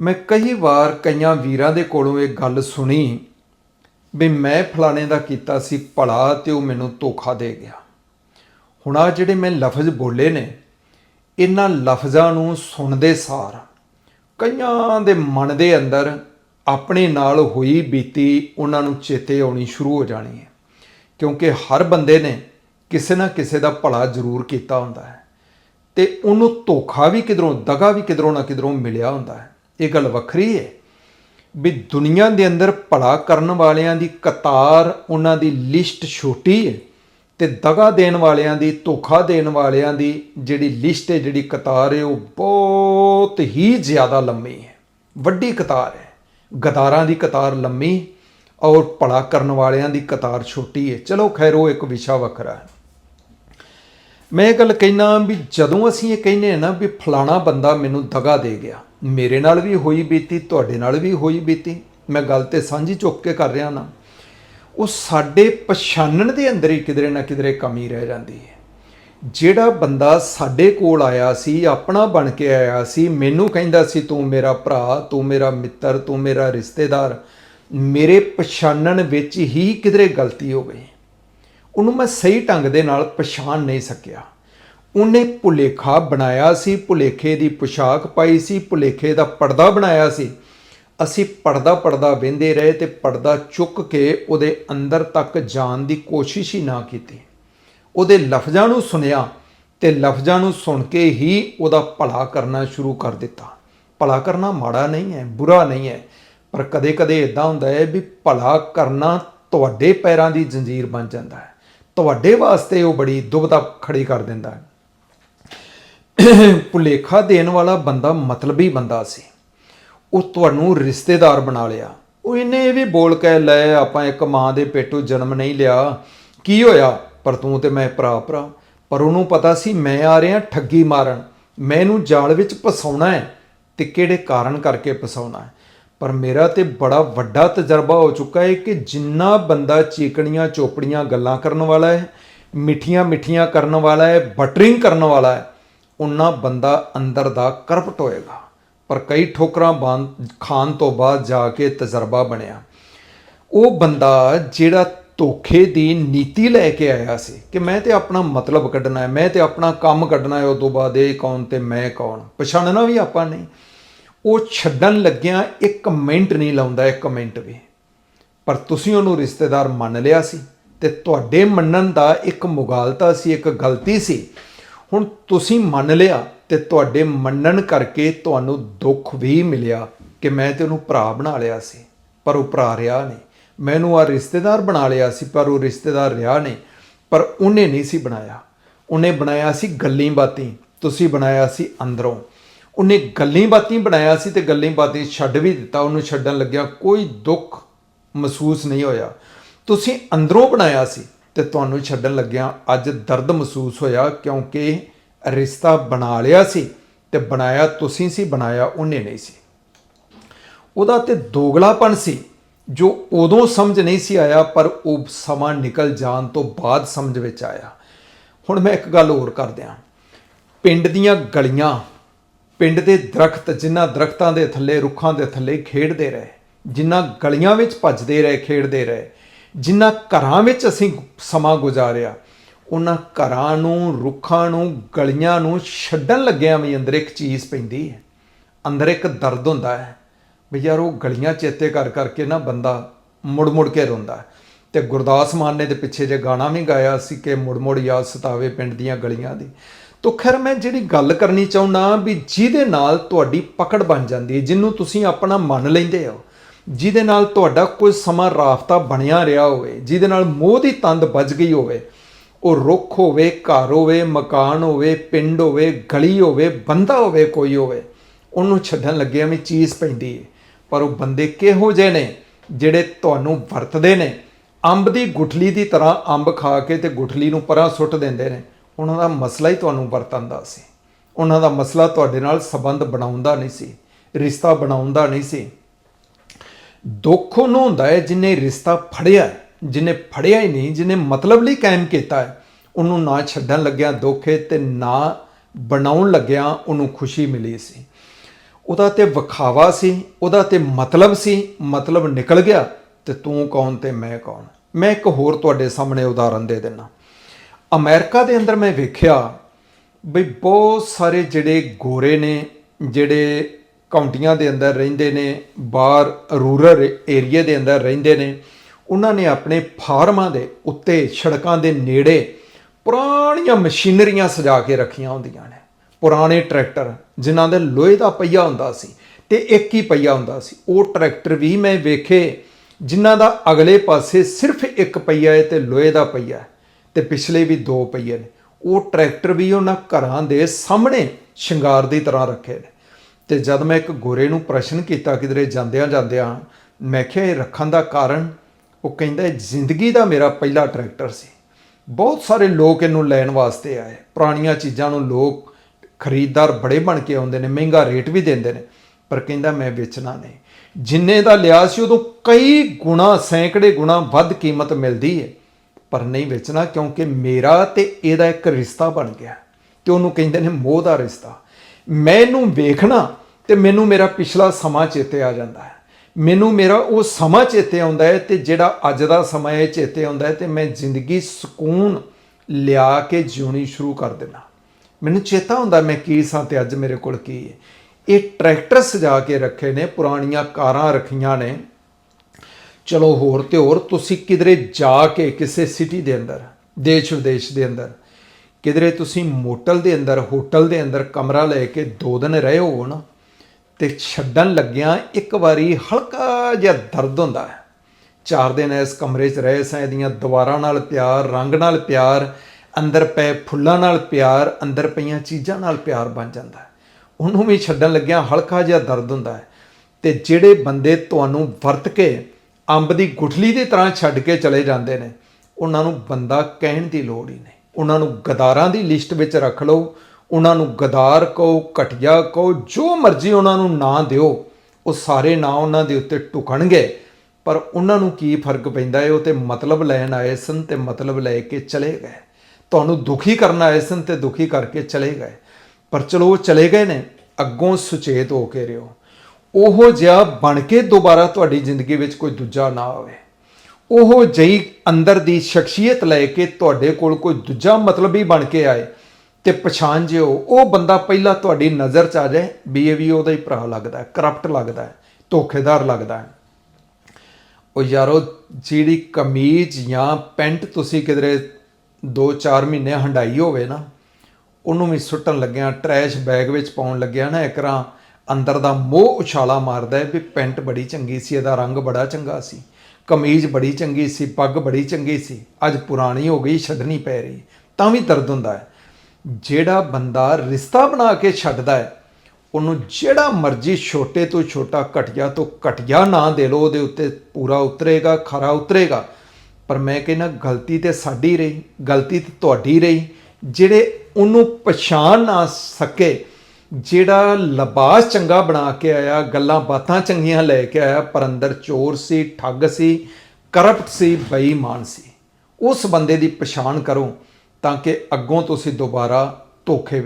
ਮੈਂ ਕਈ ਵਾਰ ਕਈਆਂ ਵੀਰਾਂ ਦੇ ਕੋਲੋਂ ਇਹ ਗੱਲ ਸੁਣੀ ਵੀ ਮੈਂ ਫਲਾਣੇ ਦਾ ਕੀਤਾ ਸੀ ਭਲਾ ਤੇ ਉਹ ਮੈਨੂੰ ਧੋਖਾ ਦੇ ਗਿਆ। ਹੁਣ ਆ ਜਿਹੜੇ ਮੈਂ ਲਫ਼ਜ਼ ਬੋਲੇ ਨੇ, ਇਹਨਾਂ ਲਫ਼ਜ਼ਾਂ ਨੂੰ ਸੁਣਦੇ ਸਾਰ ਕਈਆਂ ਦੇ ਮਨ ਦੇ ਅੰਦਰ ਆਪਣੇ ਨਾਲ ਹੋਈ ਬੀਤੀ ਉਹਨਾਂ ਨੂੰ ਚੇਤੇ ਆਉਣੀ ਸ਼ੁਰੂ ਹੋ ਜਾਣੀ ਹੈ। ਕਿਉਂਕਿ ਹਰ ਬੰਦੇ ਨੇ ਕਿਸੇ ਨਾ ਕਿਸੇ ਦਾ ਭਲਾ ਜ਼ਰੂਰ ਕੀਤਾ ਹੁੰਦਾ ਹੈ ਤੇ ਉਹਨੂੰ ਧੋਖਾ ਵੀ ਕਿਧਰੋਂ, ਦਗਾ ਵੀ ਕਿਧਰੋਂ ਨਾ ਕਿਧਰੋਂ ਮਿਲਿਆ ਹੁੰਦਾ ਹੈ। ਇਹ ਗੱਲ ਵੱਖਰੀ ਹੈ ਵੀ ਦੁਨੀਆ ਦੇ ਅੰਦਰ ਭਲਾ ਕਰਨ ਵਾਲਿਆਂ ਦੀ ਕਤਾਰ, ਉਹਨਾਂ ਦੀ ਲਿਸਟ ਛੋਟੀ ਹੈ ਤੇ ਦਗਾ ਦੇਣ ਵਾਲਿਆਂ ਦੀ, ਧੋਖਾ ਦੇਣ ਵਾਲਿਆਂ ਦੀ ਜਿਹੜੀ ਲਿਸਟ ਹੈ, ਜਿਹੜੀ ਕਤਾਰ ਹੈ, ਉਹ ਬਹੁਤ ਹੀ ਜ਼ਿਆਦਾ ਲੰਮੀ ਹੈ। ਵੱਡੀ ਕਤਾਰ ਹੈ। ਗਦਾਰਾਂ ਦੀ ਕਤਾਰ ਲੰਮੀ ਔਰ ਭਲਾ ਕਰਨ ਵਾਲਿਆਂ ਦੀ ਕਤਾਰ ਛੋਟੀ ਹੈ। ਚਲੋ ਖੈਰ ਉਹ ਇੱਕ ਵਿਸ਼ਾ ਵੱਖਰਾ ਹੈ। ਮੈਂ ਇਹ ਗੱਲ ਕਹਿਣਾ ਵੀ ਜਦੋਂ ਅਸੀਂ ਇਹ ਕਹਿੰਦੇ ਹਾਂ ਨਾ ਵੀ ਫਲਾਣਾ ਬੰਦਾ ਮੈਨੂੰ ਦਗਾ ਦੇ ਗਿਆ ਮੇਰੇ ਨਾਲ ਵੀ ਹੋਈ ਬੀਤੀ, ਤੁਹਾਡੇ ਨਾਲ ਵੀ ਹੋਈ ਬੀਤੀ। ਮੈਂ ਗੱਲ ਤੇ ਸਾਂਝੀ ਚੁੱਕ ਕੇ ਕਰ ਰਿਹਾ ਨਾ। ਉਹ ਸਾਡੇ ਪਛਾਣਨ ਦੇ ਅੰਦਰ ਹੀ ਕਿਧਰੇ ਨਾ ਕਿਧਰੇ ਕਮੀ ਰਹਿ ਜਾਂਦੀ ਹੈ। ਜਿਹੜਾ ਬੰਦਾ ਸਾਡੇ ਕੋਲ ਆਇਆ ਸੀ, ਆਪਣਾ ਬਣ ਕੇ ਆਇਆ ਸੀ, ਮੈਨੂੰ ਕਹਿੰਦਾ ਸੀ, ਤੂੰ ਮੇਰਾ ਭਰਾ, ਤੂੰ ਮੇਰਾ ਮਿੱਤਰ, ਤੂੰ ਮੇਰਾ ਰਿਸ਼ਤੇਦਾਰ। ਮੇਰੇ ਪਛਾਣਨ ਵਿੱਚ ਹੀ ਕਿਧਰੇ ਗਲਤੀ ਹੋ ਗਈ। ਉਹਨੂੰ ਮੈਂ ਸਹੀ ਢੰਗ ਦੇ ਨਾਲ ਪਛਾਣ ਨਹੀਂ ਸਕਿਆ। ਉਹਨੇ ਭੁਲੇਖਾ ਬਣਾਇਆ ਸੀ, ਭੁਲੇਖੇ ਦੀ ਪੁਸ਼ਾਕ ਪਾਈ ਸੀ, ਭੁਲੇਖੇ ਦਾ ਪਰਦਾ ਬਣਾਇਆ ਸੀ। ਅਸੀਂ ਪਰਦਾ ਪਰਦਾ ਵੇਂਦੇ ਰਹੇ ਤੇ ਪਰਦਾ ਚੁੱਕ ਕੇ ਉਹਦੇ ਅੰਦਰ ਤੱਕ ਜਾਣ ਦੀ ਕੋਸ਼ਿਸ਼ ਹੀ ਨਾ ਕੀਤੀ। ਉਹਦੇ ਲਫ਼ਜ਼ਾਂ ਨੂੰ ਸੁਨਿਆ ਤੇ ਲਫ਼ਜ਼ਾਂ ਨੂੰ ਸੁਣ ਕੇ ਹੀ ਉਹਦਾ ਭਲਾ ਕਰਨਾ ਸ਼ੁਰੂ ਕਰ ਦਿੱਤਾ। ਭਲਾ ਕਰਨਾ ਮਾੜਾ ਨਹੀਂ ਹੈ, ਬੁਰਾ ਨਹੀਂ ਹੈ, ਪਰ ਕਦੇ-ਕਦੇ ਇਦਾਂ ਹੁੰਦਾ ਹੈ ਵੀ ਭਲਾ ਕਰਨਾ ਤੁਹਾਡੇ ਪੈਰਾਂ ਦੀ ਜੰਜੀਰ ਬਣ ਜਾਂਦਾ ਹੈ। ਤੁਹਾਡੇ ਵਾਸਤੇ ਉਹ ਬੜੀ ਦੁਬਤਾ ਖੜੀ ਕਰ ਦਿੰਦਾ ਹੈ। ਭੁਲੇਖਾ ਦੇਣ ਵਾਲਾ ਬੰਦਾ ਮਤਲਬੀ ਬੰਦਾ ਸੀ। ਉਹ ਤੁਹਾਨੂੰ ਰਿਸ਼ਤੇਦਾਰ ਬਣਾ ਲਿਆ। ਉਹ ਇਹਨੇ ਇਹ ਵੀ ਬੋਲ ਕੇ ਲੈ, ਆਪਾਂ ਇੱਕ ਮਾਂ ਦੇ ਪੇਟੋਂ ਜਨਮ ਨਹੀਂ ਲਿਆ। ਕੀ ਹੋਇਆ? ਪਰ ਤੂੰ ਤੇ ਮੈਂ ਭਰਾ ਭਰਾ। ਪਰ ਉਹਨੂੰ ਪਤਾ ਸੀ ਮੈਂ ਆ ਰਿਹਾ ਠੱਗੀ ਮਾਰਨ। ਮੈਂ ਇਹਨੂੰ ਜਾਲ ਵਿੱਚ ਫਸਾਉਣਾ ਹੈ ਤੇ ਕਿਹੜੇ ਕਾਰਨ ਕਰਕੇ ਫਸਾਉਣਾ ਹੈ? ਪਰ ਮੇਰਾ ਤੇ ਬੜਾ ਵੱਡਾ ਤਜਰਬਾ ਹੋ ਚੁੱਕਾ ਹੈ ਕਿ ਜਿੰਨਾ ਬੰਦਾ ਚੀਕਣੀਆਂ, ਚੋਪੜੀਆਂ ਗੱਲਾਂ ਕਰਨ ਵਾਲਾ ਹੈ ਮਿੱਠੀਆਂ ਮਿੱਠੀਆਂ ਕਰਨ ਵਾਲਾ ਹੈ, ਬਟਰਿੰਗ ਕਰਨ ਵਾਲਾ ਹੈ ਉਨਾ ਬੰਦਾ ਅੰਦਰ ਦਾ ਕਰਪਟ ਹੋਏਗਾ। ਪਰ ਕਈ ਠੋਕਰਾਂ ਬੰਦ ਖਾਨ ਤੋਂ ਬਾਅਦ ਜਾ ਕੇ ਤਜਰਬਾ ਬਣਿਆ। ਉਹ ਬੰਦਾ ਜਿਹੜਾ ਧੋਖੇ ਦੀ ਨੀਤੀ ਲੈ ਕੇ ਆਇਆ ਸੀ ਕਿ ਮੈਂ ਤੇ ਆਪਣਾ ਮਤਲਬ ਕੱਢਣਾ ਹੈ, ਮੈਂ ਤੇ ਆਪਣਾ ਕੰਮ ਕੱਢਣਾ ਹੈ ਉਸ ਤੋਂ ਬਾਅਦ ਇਹ ਕੌਣ ਤੇ ਮੈਂ ਕੌਣ? ਪਛਾਣਨਾ ਵੀ ਆਪਾਂ ਨਹੀਂ ਉਹ ਛੱਡਣ ਲੱਗਿਆ ਇੱਕ ਮਿੰਟ ਨਹੀਂ ਲਾਉਂਦਾ, ਇੱਕ ਮਿੰਟ ਵੀ। ਪਰ ਤੁਸੀਂ ਉਹਨੂੰ ਰਿਸ਼ਤੇਦਾਰ ਮੰਨ ਲਿਆ ਸੀ ਤੇ ਤੁਹਾਡੇ ਮੰਨਣ ਦਾ ਇੱਕ ਮੁਗਾਲਤਾ ਸੀ, ਇੱਕ ਗਲਤੀ ਸੀ। ਹੁਣ ਤੁਸੀਂ ਮੰਨ ਲਿਆ ਤੇ ਤੁਹਾਡੇ ਮੰਨਣ ਕਰਕੇ ਤੁਹਾਨੂੰ ਦੁੱਖ ਵੀ ਮਿਲਿਆ ਕਿ ਮੈਂ ਤੇ ਉਹਨੂੰ ਭਰਾ ਬਣਾ ਲਿਆ ਸੀ, ਪਰ ਉਹ ਭਰਾ ਰਿਹਾ ਨਹੀਂ। ਮੈਨੂੰ ਆ ਰਿਸ਼ਤੇਦਾਰ ਬਣਾ ਲਿਆ ਸੀ, ਪਰ ਉਹ ਰਿਸ਼ਤੇਦਾਰ ਰਿਹਾ ਨਹੀਂ। ਪਰ ਉਹਨੇ ਨਹੀਂ ਸੀ ਬਣਾਇਆ। ਉਹਨੇ ਬਣਾਇਆ ਸੀ ਗੱਲੀ ਬਾਤੀ। ਤੁਸੀਂ ਬਣਾਇਆ ਸੀ ਅੰਦਰੋਂ। ਉਹਨੇ ਗੱਲੀ ਬਾਤੀ ਬਣਾਇਆ ਸੀ ਤੇ ਗੱਲੀ ਬਾਤੀ ਛੱਡ ਵੀ ਦਿੱਤਾ। ਉਹਨੂੰ ਛੱਡਣ ਲੱਗਿਆ ਕੋਈ ਦੁੱਖ ਮਹਿਸੂਸ ਨਹੀਂ ਹੋਇਆ। ਤੁਸੀਂ ਅੰਦਰੋਂ ਬਣਾਇਆ ਸੀ। ਤੇ ਤੁਹਾਨੂੰ ਛੱਡਣ ਲੱਗਿਆ ਅੱਜ ਦਰਦ ਮਹਿਸੂਸ ਹੋਇਆ ਕਿਉਂਕਿ ਰਿਸ਼ਤਾ ਬਣਾ ਲਿਆ ਸੀ ਤੇ ਬਣਾਇਆ ਤੁਸੀਂ ਸੀ, ਬਣਾਇਆ ਉਹਨੇ ਨਹੀਂ ਸੀ। ਉਹਦਾ ਤੇ ਦੋਗਲਾਪਨ ਸੀ, ਜੋ ਉਦੋਂ ਸਮਝ ਨਹੀਂ ਸੀ ਆਇਆ, ਪਰ ਉਹ ਸਮਾਂ ਨਿਕਲ ਜਾਣ ਤੋਂ ਬਾਅਦ ਸਮਝ ਵਿੱਚ ਆਇਆ। ਹੁਣ ਮੈਂ ਇੱਕ ਗੱਲ ਹੋਰ ਕਰ ਦਿਆਂ। ਪਿੰਡ ਦੀਆਂ ਗਲੀਆਂ, ਪਿੰਡ ਦੇ ਦਰਖਤ ਜਿਨ੍ਹਾਂ ਦਰਖਤਾਂ ਦੇ ਥੱਲੇ, ਰੁੱਖਾਂ ਦੇ ਥੱਲੇ ਖੇਡਦੇ ਰਹੇ, ਜਿਨ੍ਹਾਂ ਗਲੀਆਂ ਵਿੱਚ ਭੱਜਦੇ ਰਹੇ, ਖੇਡਦੇ ਰਹੇ ਜਿਨ੍ਹਾਂ ਘਰਾਂ ਵਿੱਚ ਅਸੀਂ ਸਮਾਂ ਗੁਜ਼ਾਰਿਆ, ਉਹਨਾਂ ਘਰਾਂ ਨੂੰ, ਰੁੱਖਾਂ ਨੂੰ, ਗਲੀਆਂ ਨੂੰ ਛੱਡਣ ਲੱਗਿਆਂ ਵੀ ਅੰਦਰ ਇੱਕ ਚੀਜ਼ ਪੈਂਦੀ ਹੈ। ਅੰਦਰ ਇੱਕ ਦਰਦ ਹੁੰਦਾ ਹੈ। ਵੀ ਯਾਰ ਉਹ ਗਲੀਆਂ ਚੇਤੇ ਕਰ ਕਰਕੇ ਨਾ ਬੰਦਾ ਮੁੜ ਮੁੜ ਕੇ ਰੋਂਦਾ ਹੈ। ਤੇ ਗੁਰਦਾਸ ਮਾਨ ਨੇ ਦੇ ਪਿੱਛੇ ਜੇ ਗਾਣਾ ਵੀ ਗਾਇਆ ਸੀ ਕਿ ਮੁੜ ਮੁੜ ਯਾਦ ਸਤਾਵੇ ਪਿੰਡ ਦੀਆਂ ਗਲੀਆਂ ਦੀ। ਤੋ ਖੈਰ ਮੈਂ ਜਿਹੜੀ ਗੱਲ ਕਰਨੀ ਚਾਹੁੰਦਾ ਵੀ ਜਿਹਦੇ ਨਾਲ ਤੁਹਾਡੀ ਪਕੜ ਬਣ ਜਾਂਦੀ ਹੈ, ਜਿਹਨੂੰ ਤੁਸੀਂ ਆਪਣਾ ਮੰਨ ਲੈਂਦੇ ਹੋ ਜਿਹਦੇ ਨਾਲ ਤੁਹਾਡਾ ਕੋਈ ਸਮਾਂ ਰਾਫਤਾ ਬਣਿਆ ਰਿਹਾ ਹੋਵੇ, ਜਿਹਦੇ ਨਾਲ ਮੋਹ ਦੀ ਤੰਦ ਵੱਜ ਗਈ ਹੋਵੇ, ਉਹ ਰੁੱਖ ਹੋਵੇ, ਘਰ ਹੋਵੇ, ਮਕਾਨ ਹੋਵੇ, ਪਿੰਡ ਹੋਵੇ, ਗਲੀ ਹੋਵੇ, ਬੰਦਾ ਹੋਵੇ, ਕੋਈ ਹੋਵੇ, ਉਹਨੂੰ ਛੱਡਣ ਲੱਗਿਆ ਵੀ ਚੀਜ਼ ਪੈਂਦੀ ਹੈ ਪਰ ਉਹ ਬੰਦੇ ਕਿਹੋ ਜਿਹੇ ਨੇ ਜਿਹੜੇ ਤੁਹਾਨੂੰ ਵਰਤਦੇ ਨੇ? ਅੰਬ ਦੀ ਗੁਠਲੀ ਦੀ ਤਰ੍ਹਾਂ ਅੰਬ ਖਾ ਕੇ ਤੇ ਗੁਠਲੀ ਨੂੰ ਪਰਾਂ ਸੁੱਟ ਦਿੰਦੇ ਨੇ। ਉਹਨਾਂ ਦਾ ਮਸਲਾ ਹੀ ਤੁਹਾਨੂੰ ਵਰਤਣ ਦਾ ਸੀ। ਉਹਨਾਂ ਦਾ ਮਸਲਾ ਤੁਹਾਡੇ ਨਾਲ ਸਬੰਧ ਬਣਾਉਂਦਾ ਨਹੀਂ ਸੀ, ਰਿਸ਼ਤਾ ਬਣਾਉਂਦਾ ਨਹੀਂ ਸੀ। ਦੁੱਖ ਉਹਨੂੰ ਹੁੰਦਾ ਹੈ ਜਿਨੇ ਰਿਸ਼ਤਾ ਫੜਿਆ ਹੈ, ਜਿਹਨੇ ਫੜਿਆ ਹੀ ਨਹੀਂ ਜਿਹਨੇ ਮਤਲਬ ਲਈ ਕਾਇਮ ਕੀਤਾ ਹੈ ਉਹਨੂੰ ਨਾ ਛੱਡਣ ਲੱਗਿਆ ਦੁੱਖ ਹੈ ਤੇ ਨਾ ਬਣਾਉਣ ਲੱਗਿਆ ਉਹਨੂੰ ਖੁਸ਼ੀ ਮਿਲੀ ਸੀ। ਉਹਦਾ ਤੇ ਵਿਖਾਵਾ ਸੀ ਉਹਦਾ ਤੇ ਮਤਲਬ ਸੀ ਮਤਲਬ ਨਿਕਲ ਗਿਆ ਤੇ ਤੂੰ ਕੌਣ ਤੇ ਮੈਂ ਕੌਣ? ਮੈਂ ਇੱਕ ਹੋਰ ਤੁਹਾਡੇ ਸਾਹਮਣੇ ਉਦਾਹਰਨ ਦੇ ਦਿੰਨਾ ਅਮਰੀਕਾ ਦੇ ਅੰਦਰ ਮੈਂ ਵੇਖਿਆ ਬਈ ਬਹੁਤ ਸਾਰੇ ਜਿਹੜੇ ਗੋਰੇ ਨੇ ਜਿਹੜੇ ਕਾਉਂਟੀਆਂ ਦੇ ਅੰਦਰ ਰਹਿੰਦੇ ਨੇ, ਬਾਹਰ ਰੂਰਲ ਏਰੀਆ ਦੇ ਅੰਦਰ ਰਹਿੰਦੇ ਨੇ, ਉਹਨਾਂ ਨੇ ਆਪਣੇ ਫਾਰਮਾਂ ਦੇ ਉੱਤੇ, ਸੜਕਾਂ ਦੇ ਨੇੜੇ ਪੁਰਾਣੀਆਂ ਮਸ਼ੀਨਰੀਆਂ ਸਜਾ ਕੇ ਰੱਖੀਆਂ ਹੁੰਦੀਆਂ ਨੇ। ਪੁਰਾਣੇ ਟਰੈਕਟਰ, ਜਿਨ੍ਹਾਂ ਦੇ ਲੋਹੇ ਦਾ ਪਹੀਆ ਹੁੰਦਾ ਸੀ ਤੇ ਇੱਕ ਹੀ ਪਹੀਆ ਹੁੰਦਾ ਸੀ। ਉਹ ਟਰੈਕਟਰ ਵੀ ਮੈਂ ਵੇਖੇ, ਜਿਨ੍ਹਾਂ ਦਾ ਅਗਲੇ ਪਾਸੇ ਸਿਰਫ ਇੱਕ ਪਹੀਆ ਹੈ ਤੇ ਲੋਹੇ ਦਾ ਪਹੀਆ ਹੈ ਤੇ ਪਿਛਲੇ ਵੀ ਦੋ ਪਹੀਏ ਨੇ। ਉਹ ਟਰੈਕਟਰ ਵੀ ਉਹਨਾਂ ਘਰਾਂ ਦੇ ਸਾਹਮਣੇ ਸ਼ਿੰਗਾਰ ਦੀ ਤਰ੍ਹਾਂ ਰੱਖੇ ਨੇ। ਤੇ ਜਦ ਮੈਂ ਇੱਕ ਗੋਰੇ ਨੂੰ ਪ੍ਰਸ਼ਨ ਕੀਤਾ ਕਿਧਰੇ ਜਾਂਦਿਆਂ ਜਾਂਦਿਆਂ, ਮੈਂ ਕਿਹਾ, ਇਹ ਰੱਖਣ ਦਾ ਕਾਰਨ? ਉਹ ਕਹਿੰਦਾ ਜ਼ਿੰਦਗੀ ਦਾ ਮੇਰਾ ਪਹਿਲਾ ਟਰੈਕਟਰ ਸੀ। ਬਹੁਤ ਸਾਰੇ ਲੋਕ ਇਹਨੂੰ ਲੈਣ ਵਾਸਤੇ ਆਏ। ਪੁਰਾਣੀਆਂ ਚੀਜ਼ਾਂ ਨੂੰ ਲੋਕ ਖਰੀਦਦਾਰ ਬੜੇ ਬਣ ਕੇ ਆਉਂਦੇ ਨੇ, ਮਹਿੰਗਾ ਰੇਟ ਵੀ ਦਿੰਦੇ ਨੇ। ਪਰ ਕਹਿੰਦਾ, ਮੈਂ ਵੇਚਣਾ ਨਹੀਂ। ਜਿੰਨੇ ਦਾ ਲਿਆ ਸੀ, ਉਦੋਂ ਕਈ ਗੁਣਾ, ਸੈਂਕੜੇ ਗੁਣਾ ਵੱਧ ਕੀਮਤ ਮਿਲਦੀ ਹੈ ਪਰ ਨਹੀਂ ਵੇਚਣਾ, ਕਿਉਂਕਿ ਮੇਰਾ ਤੇ ਇਹਦਾ ਇੱਕ ਰਿਸ਼ਤਾ ਬਣ ਗਿਆ। ਤੇ ਉਹਨੂੰ ਕਹਿੰਦੇ ਨੇ ਮੋਹ ਦਾ ਰਿਸ਼ਤਾ। ਮੈਂ ਇਹਨੂੰ ਵੇਖਣਾ ਤੇ ਮੈਨੂੰ ਮੇਰਾ ਪਿਛਲਾ ਸਮਾਂ ਚੇਤੇ ਆ ਜਾਂਦਾ ਹੈ। ਮੈਨੂੰ ਮੇਰਾ ਉਹ ਸਮਾਂ ਚੇਤੇ ਆਉਂਦਾ ਹੈ ਤੇ ਜਿਹੜਾ ਅੱਜ ਦਾ ਸਮਾਂ ਇਹ ਚੇਤੇ ਆਉਂਦਾ ਹੈ ਤੇ ਮੈਂ ਜ਼ਿੰਦਗੀ ਸਕੂਨ ਲਿਆ ਕੇ ਜਿਉਣੀ ਸ਼ੁਰੂ ਕਰ ਦਿੰਦਾ। ਮੈਨੂੰ ਚੇਤਾ ਹੁੰਦਾ ਮੈਂ ਕੀ ਸਾਂ ਤੇ ਅੱਜ ਮੇਰੇ ਕੋਲ ਕੀ ਹੈ। ਇਹ ਟਰੈਕਟਰ ਸਜਾ ਕੇ ਰੱਖੇ ਨੇ, ਪੁਰਾਣੀਆਂ ਕਾਰਾਂ ਰੱਖੀਆਂ ਨੇ। ਚਲੋ ਹੋਰ ਤੇ ਹੋਰ, ਤੁਸੀਂ ਕਿਧਰੇ ਜਾ ਕੇ ਕਿਸੇ ਸਿਟੀ ਦੇ ਅੰਦਰ ਦੇਸ਼ ਵਿਦੇਸ਼ ਦੇ ਅੰਦਰ ਕਿਧਰੇ ਤੁਸੀਂ ਮੋਟਲ ਦੇ ਅੰਦਰ, ਹੋਟਲ ਦੇ ਅੰਦਰ ਕਮਰਾ ਲੈ ਕੇ ਦੋ ਦਿਨ ਰਹੇ ਹੋ ਨਾ ਤੇ ਛੱਡਣ ਲੱਗਿਆਂ ਇੱਕ ਵਾਰੀ ਹਲਕਾ ਜਿਹਾ ਦਰਦ ਹੁੰਦਾ ਹੈ। ਚਾਰ ਦਿਨ ਇਸ ਕਮਰੇ 'ਚ ਰਹੇ ਸਾਂ, ਇਹਦੀਆਂ ਦੀਵਾਰਾਂ ਨਾਲ ਪਿਆਰ, ਰੰਗ ਨਾਲ ਪਿਆਰ, ਅੰਦਰ ਪਏ ਫੁੱਲਾਂ ਨਾਲ ਪਿਆਰ, ਅੰਦਰ ਪਈਆਂ ਚੀਜ਼ਾਂ ਨਾਲ ਪਿਆਰ ਬਣ ਜਾਂਦਾ ਹੈ। ਉਹਨੂੰ ਵੀ ਛੱਡਣ ਲੱਗਿਆਂ ਹਲਕਾ ਜਿਹਾ ਦਰਦ ਹੁੰਦਾ ਹੈ। ਤੇ ਜਿਹੜੇ ਬੰਦੇ ਤੁਹਾਨੂੰ ਵਰਤ ਕੇ ਅੰਬ ਦੀ ਗੁਠਲੀ ਦੀ ਤਰ੍ਹਾਂ ਛੱਡ ਕੇ ਚਲੇ ਜਾਂਦੇ ਨੇ, ਉਹਨਾਂ ਨੂੰ ਬੰਦਾ ਕਹਿਣ ਦੀ ਲੋੜ ਹੀ ਨਹੀਂ। ਉਹਨਾਂ ਨੂੰ ਗਦਾਰਾਂ ਦੀ ਲਿਸਟ ਵਿੱਚ ਰੱਖ ਲਓ, ਉਹਨਾਂ ਨੂੰ ਗਦਾਰ ਕਹੋ, ਘਟਿਆ ਕਹੋ, ਜੋ ਮਰਜ਼ੀ ਉਹਨਾਂ ਨੂੰ ਨਾਂ ਦਿਓ, ਉਹ ਸਾਰੇ ਨਾਂ ਉਹਨਾਂ ਦੇ ਉੱਤੇ ਟੁਕਣਗੇ। ਪਰ ਉਹਨਾਂ ਨੂੰ ਕੀ ਫ਼ਰਕ ਪੈਂਦਾ ਹੈ? ਉਹ ਤੇ ਮਤਲਬ ਲੈਣ ਆਏ ਸਨ ਤੇ ਮਤਲਬ ਲੈ ਕੇ ਚਲੇ ਗਏ। ਤੁਹਾਨੂੰ ਦੁਖੀ ਕਰਨ ਆਏ ਸਨ ਤੇ ਦੁਖੀ ਕਰਕੇ ਚਲੇ ਗਏ। ਪਰ ਚਲੋ ਉਹ ਚਲੇ ਗਏ ਨੇ, ਅੱਗੋਂ ਸੁਚੇਤ ਹੋ ਕੇ ਰਿਓ ਉਹ ਜਿਹਾ ਬਣ ਕੇ ਦੁਬਾਰਾ ਤੁਹਾਡੀ ਜ਼ਿੰਦਗੀ ਵਿੱਚ ਕੋਈ ਦੂਜਾ ਨਾ ਆਵੇ। ਉਹ ਜਿਹੀ ਅੰਦਰ ਦੀ ਸ਼ਖਸੀਅਤ ਲੈ ਕੇ ਤੁਹਾਡੇ ਕੋਲ ਕੋਈ ਦੂਜਾ ਮਤਲਬੀ ਬਣ ਕੇ ਆਏ ਤੇ ਪਛਾਣ ਜਿਓ, ਉਹ ਬੰਦਾ ਪਹਿਲਾਂ ਤੁਹਾਡੀ ਨਜ਼ਰ 'ਚ ਆ ਜਾਏ, ਵੀ ਇਹ ਵੀ ਉਹਦਾ ਹੀ ਭਰਾ ਲੱਗਦਾ ਹੈ ਕਰਪਟ ਲੱਗਦਾ ਹੈ, ਧੋਖੇਦਾਰ ਲੱਗਦਾ ਹੈ। ਉਹ ਯਾਰੋ, ਜਿਹੜੀ ਕਮੀਜ਼ ਜਾਂ ਪੈਂਟ ਤੁਸੀਂ ਕਿਧਰੇ 2-4 ਮਹੀਨੇ ਹੰਡਾਈ ਹੋਵੇ ਨਾ, ਉਹਨੂੰ ਵੀ ਸੁੱਟਣ ਲੱਗਿਆ ਟਰੈਸ਼ ਬੈਗ ਵਿੱਚ ਪਾਉਣ ਲੱਗਿਆ ਨਾ ਇਕਰਾਂ ਅੰਦਰ ਦਾ ਮੋਹ ਉਛਾਲਾ ਮਾਰਦਾ ਹੈ ਵੀ ਪੈਂਟ ਬੜੀ ਚੰਗੀ ਸੀ, ਇਹਦਾ ਰੰਗ ਬੜਾ ਚੰਗਾ ਸੀ। ਕਮੀਜ਼ ਬੜੀ ਚੰਗੀ ਸੀ, ਪੱਗ ਬੜੀ ਚੰਗੀ ਸੀ, ਅੱਜ ਪੁਰਾਣੀ ਹੋ ਗਈ, ਛੱਡਣੀ ਪੈ ਰਹੀ, ਤਾਂ ਵੀ ਦਰਦ ਹੁੰਦਾ ਹੈ। ਜਿਹੜਾ ਬੰਦਾ ਰਿਸ਼ਤਾ ਬਣਾ ਕੇ ਛੱਡਦਾ ਹੈ, ਉਹਨੂੰ ਜਿਹੜਾ ਮਰਜ਼ੀ ਛੋਟੇ ਤੋਂ ਛੋਟਾ ਘਟਿਆ ਤੋਂ ਘਟਿਆ ਨਾ ਦੇ ਲੋ ਉਹਦੇ ਉੱਤੇ ਪੂਰਾ ਉਤਰੇਗਾ, ਖਰਾ ਉਤਰੇਗਾ। ਪਰ ਮੈਂ ਕਹਿੰਦਾ, ਗਲਤੀ ਤੇ ਸਾਡੀ ਰਹੀ, ਗਲਤੀ ਤੇ ਤੁਹਾਡੀ ਰਹੀ। ਜਿਹੜੇ ਉਹਨੂੰ ਪਛਾਣ ਨਾ ਸਕੇ ਜਿਹੜਾ ਲਿਬਾਸ ਚੰਗਾ ਬਣਾ ਕੇ ਆਇਆ, ਗੱਲਾਂ ਬਾਤਾਂ ਚੰਗੀਆਂ ਲੈ ਕੇ ਆਇਆ, ਪਰ ਅੰਦਰ ਚੋਰ ਸੀ, ਠੱਗ ਸੀ, ਕਰਪਟ ਸੀ, ਬੇਈਮਾਨ ਸੀ। ਉਸ ਬੰਦੇ ਦੀ ਪਛਾਣ ਕਰੋ ਤਾਂ ਕਿ ਅੱਗੋਂ ਤੁਸੀਂ ਦੁਬਾਰਾ ਧੋਖੇ